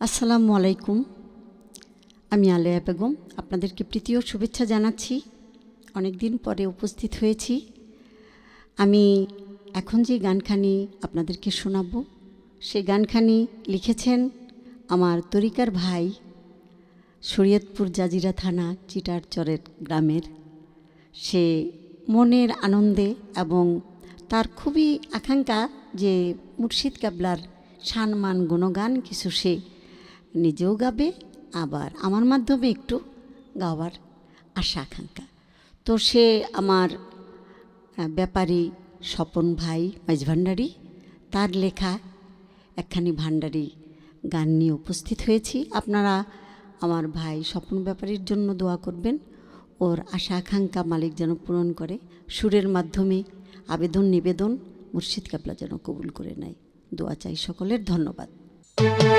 আসসালামু আলাইকুম। আমি আলেয়া বেগম, আপনাদেরকে প্রীতি ও শুভেচ্ছা জানাচ্ছি। অনেক দিন পরে উপস্থিত হয়েছি। আমি এখন যে গানখানি আপনাদেরকে শোনাবো, সেই গানখানি লিখেছেন আমার তরিকার ভাই, শরীয়তপুর জাজিরা থানা চিটারচরের গ্রামের। সে মনের আনন্দে এবং তার খুবই আকাঙ্ক্ষা যে মুর্শিদ কাবলার সানমান গুণগান কিছু সে নিজেও গাবে, আবার আমার মাধ্যমে একটু গাওয়ার আশা, আকাঙ্ক্ষা। তো সে আমার ব্যাপারী স্বপন ভাই মাইজ ভান্ডারী, তার লেখা একখানি ভান্ডারী গান নিয়ে উপস্থিত হয়েছি। আপনারা আমার ভাই স্বপন ব্যাপারীর জন্য দোয়া করবেন। ওর আশা, আকাঙ্ক্ষা মালিক যেন পূরণ করে, সুরের মাধ্যমে আবেদন, নিবেদন মুর্শিদ কাপলা যেন কবুল করে নেয়। দোয়া চাই সকলের, ধন্যবাদ। Música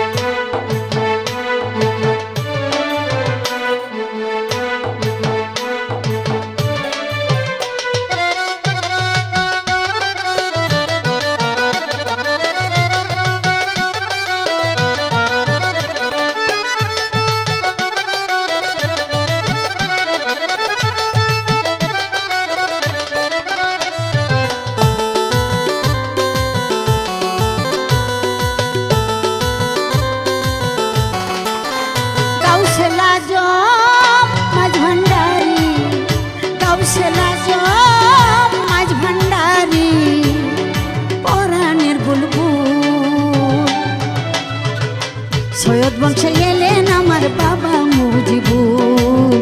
বংশে এলেন আমার বাবা মুজিবুল।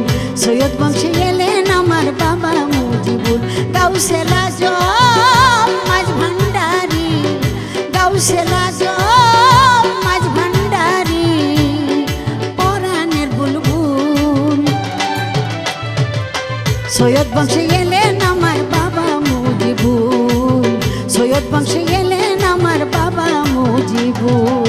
সৈয়দ বংশে এলেন আমার বাবা মুজিবুল। গাউসেলা জম মাঝ ভান্ডারি। গাউসেলা জম মাঝ ভান্ডারি। পরাণের বুলবুল। সৈয়দ বংশে এলেন আমার বাবা মুজিবুল। সৈয়দ বংশে এলেন আমার বাবা মুজিবুল।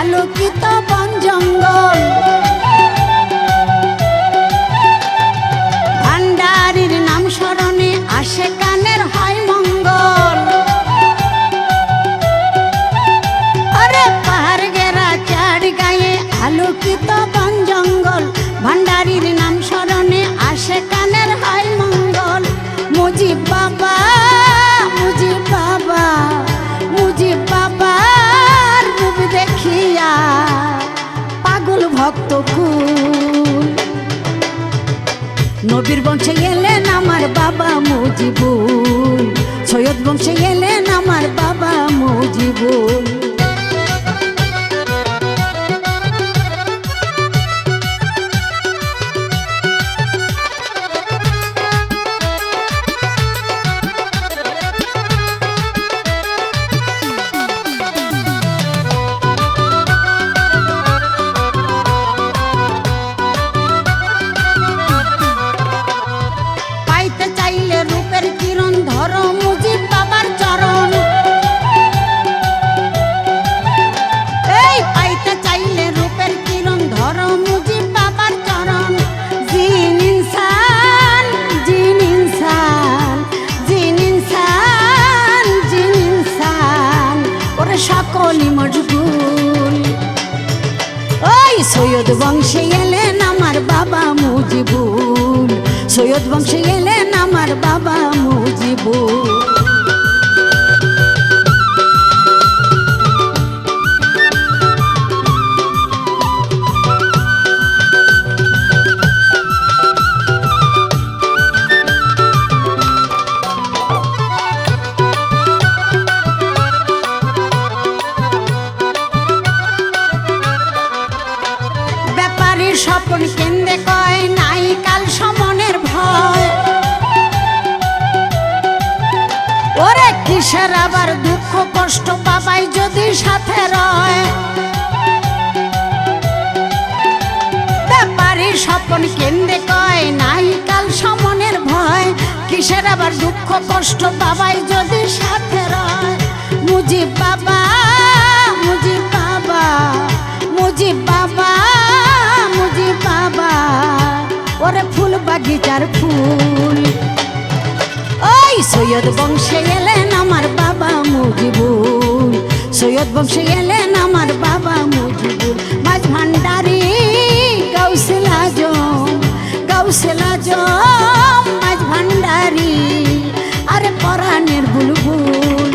আলোকিত বন জঙ্গল ভান্ডারির নাম স্মরণে আসে কানের হয় মঙ্গল। আরে পাহাড় গেরা চার গায়ে আলোকিত বন জঙ্গল ভান্ডারির নাম স্মরণে আসে কানের হয় মঙ্গল। মুজিব বাবা নবীর বংশে এলেন আমার বাবা মুজিবুল। সৈয়দ বংশে এলেন আমার বাবা মুজিবুল। সৈয়দ বংশে এলেন আমার বাবা মুজিবুল। সৈয়দ বংশে এলেন আমার বাবা মুজিবুল। কিসের আবার দুঃখ, কষ্ট বাবাই যদি সাথে রয়? ব্যাপারে স্বপন কেন্দ্রে কয়, নাই কাল সমনের ভয়। কিসের আবার দুঃখ, কষ্ট বাবাই যদি সাথে রয়? মুজিব বাবা মুজি বাবা, মুজিব বাবা মুজি বাবা, ওরে ফুল বাগিচার ফুল। ওই সৈয়দ বংশে এলেন সৈয়দ বংশে এলেন আমার বাবা মুজিবুল মাঝ ভান্ডারি গৌসেল আজম গৌসেল আজম মাঝ ভান্ডারি, আরে পরাণের বুলবুল।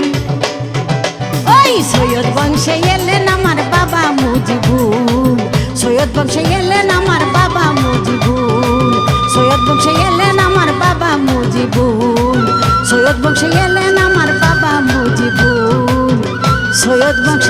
ওই সৈয়দ বংশে এলেন আমার বাবা মুজিবুল। সৈয়দ বংশে এলেন আমার বাবা মুজিবুল। সৈয়দ বংশে এলেন আমার বাবা মুজিবুল। সৈয়দ বংশে এলেন Bloodbank